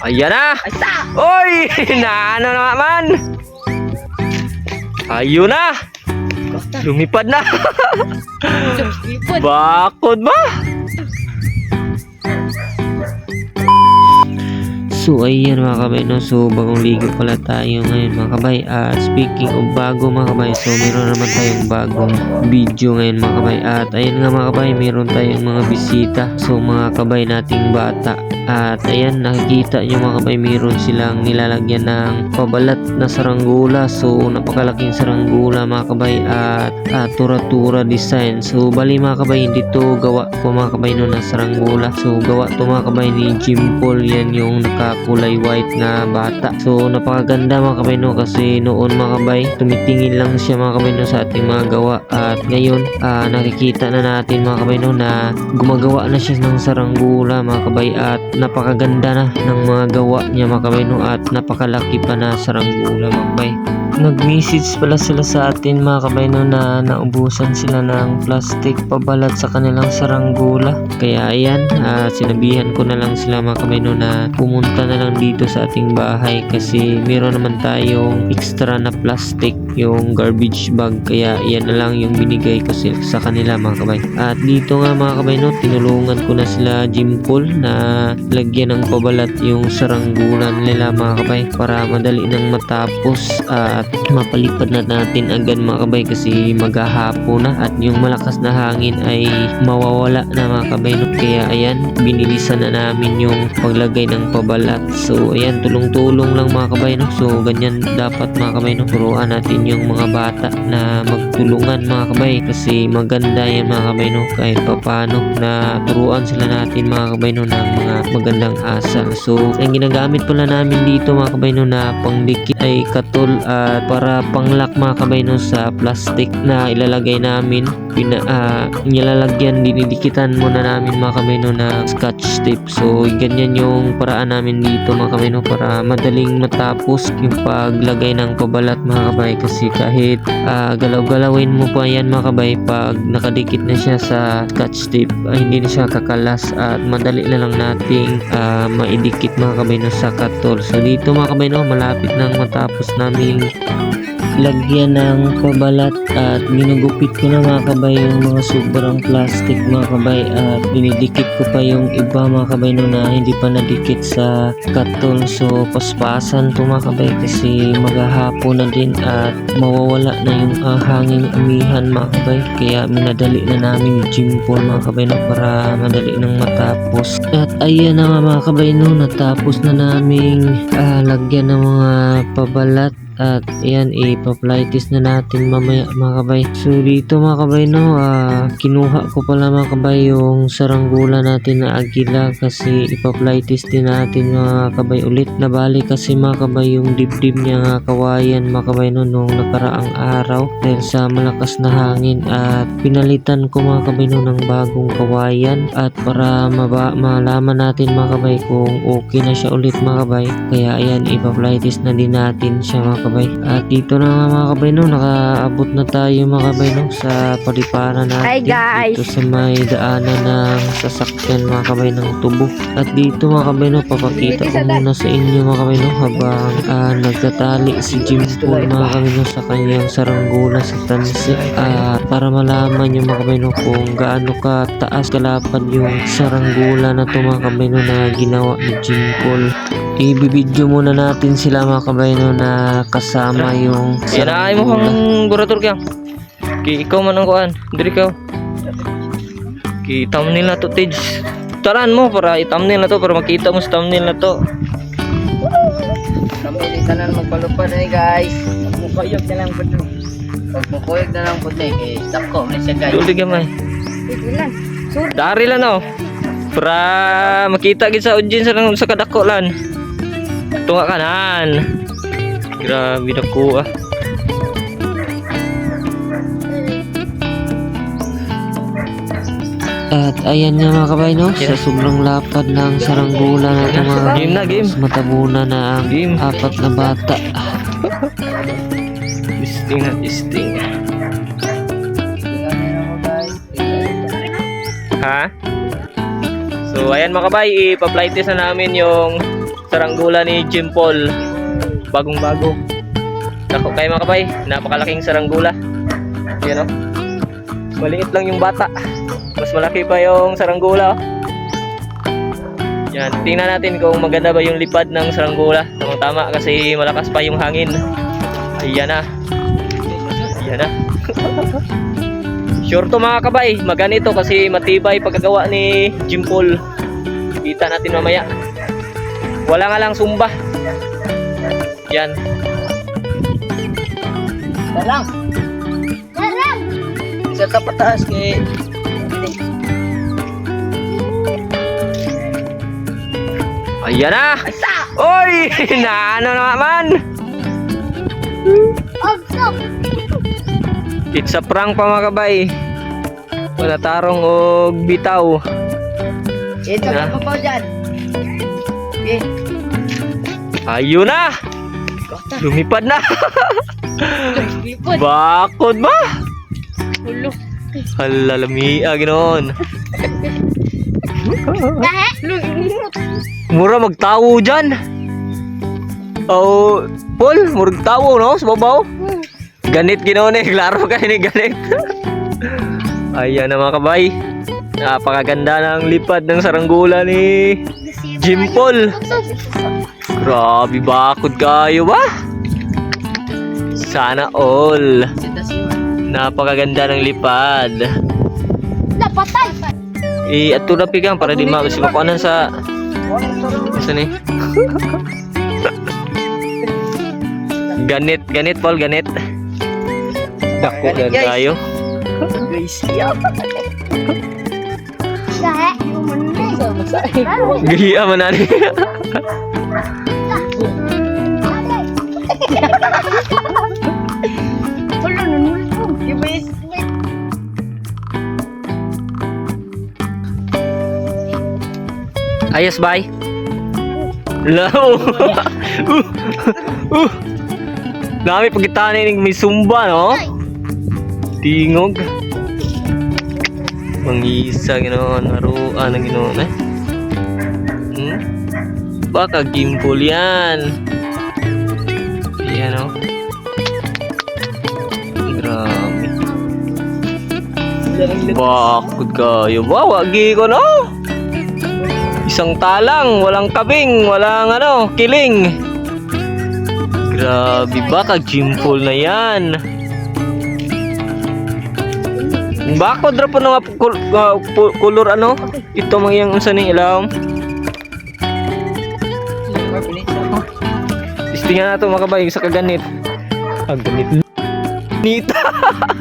Ayan na! Oy! Naano na naman! Ayun na! Lumipad na! Ipod. Bakod ba? So ayan mga kabay no? So bagong ligo pala tayo ngayon mga kabay. At speaking of bago mga kabay So meron naman tayong bagong video ngayon mga kabay. At ayan nga mga kabay Meron tayong mga bisita. So mga kabay nating bata. At ayan nakikita nyo mga kabay Meron silang nilalagyan ng pabalat na saranggula So napakalaking saranggula mga kabay At ah, tura-tura design. So bali mga kabay Hindi to gawa ko mga kabay no na saranggula So gawa to mga kabay ni Jim Paul. Yan yung nakakulay white na bata. So napakaganda mga kabay no Kasi noon mga kabay Tumitingin lang siya mga kabay no sa ating mga gawa. At ngayon ah, nakikita na natin mga kabay no Na gumagawa na siya ng saranggula mga kabay. At napakaganda na ng mga gawa niya mga kabay no At napakalaki pa na saranggula mga kabay nag-message pala sila sa atin mga kabay no na naubusan sila ng plastic pabalat sa kanilang saranggula. Kaya ayan, ah, sinabihan ko na lang sila mga kabay no na pumunta na lang dito sa ating bahay kasi meron naman tayong extra na plastic yung garbage bag kaya yan na lang yung binigay ko sa kanila mga kabay. At dito nga mga kabay no, tinulungan ko na sila Jim Paul na lagyan ng pabalat yung saranggulan nila mga kabay para madali nang matapos at mapalipad na natin agad mga kabay kasi maghahapon na at yung malakas na hangin ay mawawala na mga kabay no? kaya ayan binilisan na namin yung paglagay ng pabalat so ayan tulong-tulong lang mga kabay no? so ganyan dapat mga kabay no? turuan natin yung mga bata na magtulungan mga kabay kasi maganda yan mga kabay no? kahit papano na turuan sila natin mga kabay no? ng mga magandang asal so ang ginagamit pala namin dito mga kabay no? na pangdikit ay katol at para panglock mga kabay no? sa plastic na ilalagay namin pina, ah, nilalagyan dinidikitan muna namin mga kabay no? na scotch tape so ganyan yung paraan namin dito mga kabay no? para madaling matapos yung paglagay ng pabalat mga kabay kasi kahit ah, galaw-galawin mo pa yan mga kabay pag nakadikit na siya sa scotch tape ah, hindi na siya kakalas at madali na lang nating ah, maidikit mga kabay no? sa katol so dito mga kabay no? malapit nang matapos namin lagyan ng pabalat at ginugupit ko na mga kabay yung mga sobrang plastic mga kabay at dinidikit ko pa yung iba mga kabay no na hindi pa nadikit sa katol so paspasan to mga kabay kasi maghahapon na din at mawawala na yung ah, hanging amihan mga kabay. Kaya minadali na namin yung gym pool mga kabay no para madali nang matapos. At ayan na mga kabay no natapos na naming ah, lagyan ng mga pabalat at ayan ipa-flightis na natin mamaya mga kabay. So dito mga kabay no ah, kinuha ko pala mga kabay yung saranggula natin na agila kasi ipa-flightis din natin mga kabay ulit. Na bali kasi mga kabay yung dibdib niya nga kawayan mga kabay no nung nakaraang araw dahil sa malakas na hangin. At pinalitan ko mga kabay no ng bagong kawayan. At para maba, malaman natin mga kabay kung okay na siya ulit mga kabay. Kaya ayan ipa-flightis na din natin siya mga kabay at dito na nga mga kabay no nakaabot na tayo mga kabay no sa paliparan natin. Hi, guys. dito sa may daanan ng sasakyan mga kabay ng tubo. At dito mga kabay no papakita ko muna sa inyo mga kabay no habang ah, nagtatali si Jim Paul mga kabay no sa kanyang saranggula sa tansi at para malaman nyo mga kabay no kung gaano ka taas kalapad yung saranggula na to mga kabay no na ginawa ni Jim Paul ibibidyo muna natin sila mga kabay no na kasama yung Yan ay mo kang burator kyang. Ki ikaw man ang kuan. Diri ka. Ki thumbnail na to Tej. Taran mo para i-thumbnail na to para makita mo sa thumbnail na to. Kami din tanan magpalupad eh guys. Mukuyog na lang po Pag mukuyog na lang po na eh. Stop ko na siya guys. Duli gamay. Dari lang oh. Para makita gid sa audience sa kadako lan. Tunga kanan. Grabe na ko ah. At ayan nga mga kabay no, sa sobrang lapad ng saranggula na ito mga Game na, game. mas matabunan na ang Game. apat na bata. Testing na testing. Ha? So ayan mga kabay, ipa-flight test na namin yung Saranggula ni Jim Paul. Bagong bago. Nako kayo mga kabay, napakalaking saranggula. Yan o. Maliit lang yung bata. Mas malaki pa yung saranggula. oh. Yan, tingnan natin kung maganda ba yung lipad ng saranggula. Tamang tama kasi malakas pa yung hangin. Ayan na. Ayan na. sure to mga kabay, maganito kasi matibay pagkagawa ni Jim Paul. Kita natin mamaya. Wala nga lang sumba. Yan. Darang. Darang! Isa ka pataas kay... Ayan na. Oy! Na ano naman? It's a prank pa mga kabay. Wala tarong og bitaw. Ito Na. pa dyan. Eh, Ayun na! Lumipad na! lipod. Bakod ba? Ulo. Hala, lamia, ginoon. Dahe! Mura magtawo dyan. Oh, Paul, murag tawo, no? Sa babaw. Ganit ginoon eh. Klaro kayo ni ganit. Ayan na mga kabay. Napakaganda ng lipad ng saranggula ni Jim Paul. Grabe, bakod kayo ba? Sana all. Napakaganda ng lipad. Napatay! Eh, ato na pigang para di ma si makuanan sa sa ni. ganit, ganit Paul, ganit. Dako Ganit, gan guys. tayo. Guys, yeah. Dahe! Ulo, nanulog. Ibis. Ayos bye. Lao. uh, uh. Nami pagitan ni may sumba no. Tingog. Mangisa ginoon, haruan ang ginoon eh. Baka gimbal yan. Yan o. Grabe. Bakod kayo ba? Wagi ko no? Isang talang, walang kabing, walang ano, kiling. Grabe ba, kag-gymful na yan. Bakod ra po nga ah, kulor ano? Ito mga yung unsa ni ilaw. Istingan na ito mga sa kaganit. Ah, ganit. Nita.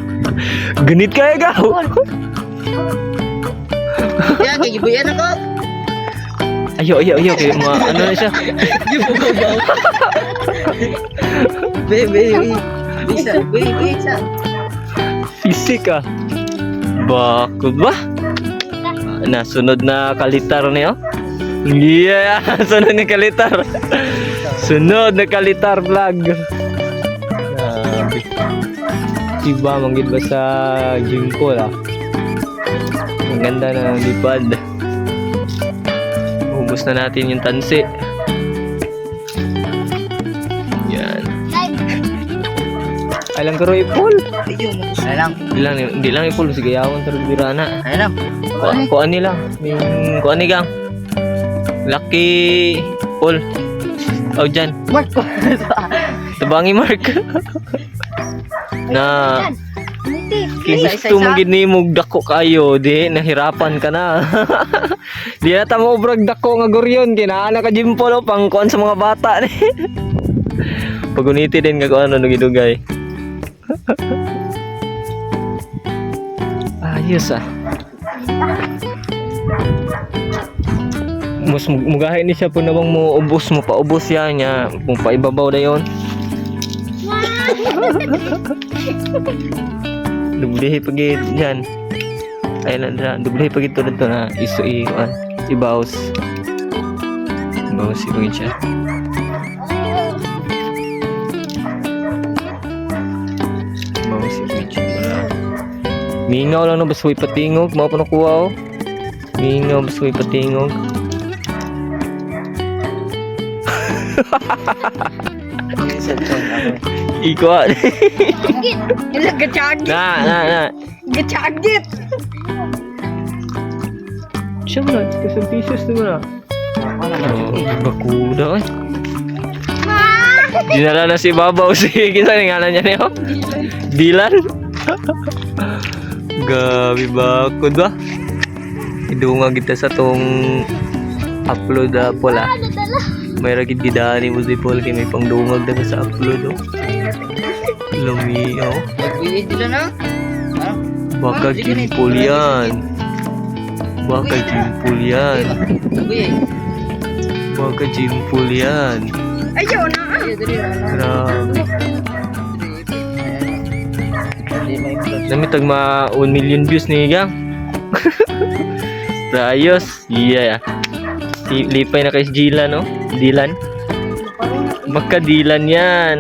ganit kaya gaw. Yeah, kay gibuyan ako. Ayo, ayo, ayo. Kaya mga ano na siya. Be, be, be. Bisa, be, bisa. Fisik ah. Bakit ba? Nasunod na kalitar niyo? Yeah, sunod na kalitar. Sunod na kalitar vlog. Grabe. Diba, manggid ba sa gym ko ah? Ang ganda na ng lipad. Ubus na natin yung tansi. Yan. Ay lang karo ipol. Ay lang. Hindi lang, hindi lang ipol. Sige, yawon tarong birana. Ay lang. Kuan nila. Kuan ni gang. Lucky Paul. Oh, dyan. Mark ko. Tabangi Mark. na gusto mong ginimog dako kayo, di nahirapan ka na. di na tamo brag dako nga guryon kinaana ka Jim Paul oh, pang kuan sa mga bata ni. Paguniti din nga kung ano nagidugay. Ayos ah. Mug- mugahin ni siya po namang mo ubos mo paubos yan niya kung paibabaw na yon. Dublihi pagi yan. Ayun na, dublihi pagi to dito na isu i kuan ibaws. Ibaws si pagi siya. Ibaws si pagi siya. Mingaw lang no basoy patingog, mao pa nakuha oh. Mingaw basoy patingog. Cellphone ako. Iko. Git. Ilang gachagit. na, na, na. Gachagit. Siya mo na, kasang pieces na. Oh, bakuda eh. Ma. Dinala na si Babaw si kinsa ni ngalan niya niyo? Dilan. Gabi bakod ba? Idunga kita sa tong upload na pula. May ragid gidani mo si Paul kay may pangdungag na sa upload oh. Lumi oh. Nagbiit dila na. Ha? Baka gimpul yan. Baka gimpul yan. Baka gimpul yan. Ayaw na. Grabe. Vlog. Namitag ma 1 million views ni Gang. Rayos. Yeah. Si lipay na kay Jilan, no? Dilan. Baka Dilan yan.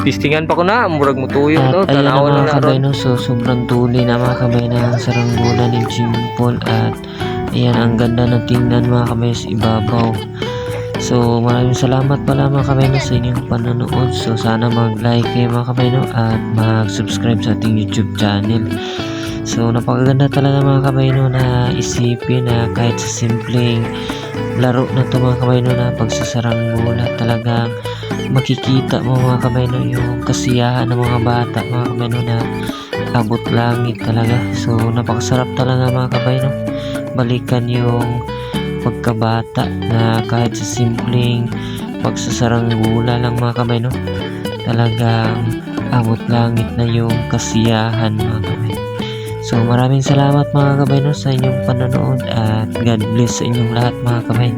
Tistingan pa ko na. Murag mo tuyo, no? At ayun na Tanawan na mga na kabay ron. no, so sobrang tuloy na mga kabay na saranggola ni Jim Paul at ayan ang ganda ng tingnan mga kabay sa ibabaw. So maraming salamat pala mga kabay no, sa inyong panonood. So sana mag-like kayo mga kabay no, at mag-subscribe sa ating YouTube channel. So napakaganda talaga mga kabay no, na isipin na kahit sa simpleng laro na to mga kabay no, na pagsasaranggola talagang makikita mo mga kabay no, yung kasiyahan ng mga bata mga kabay no, na abot langit talaga. So napakasarap talaga mga kabay no. Balikan yung pagkabata na kahit sa simpleng pagsasaranggula lang mga kabay no talagang abot langit na yung kasiyahan mga kabay so maraming salamat mga kabay sa inyong panonood at God bless sa inyong lahat mga kabay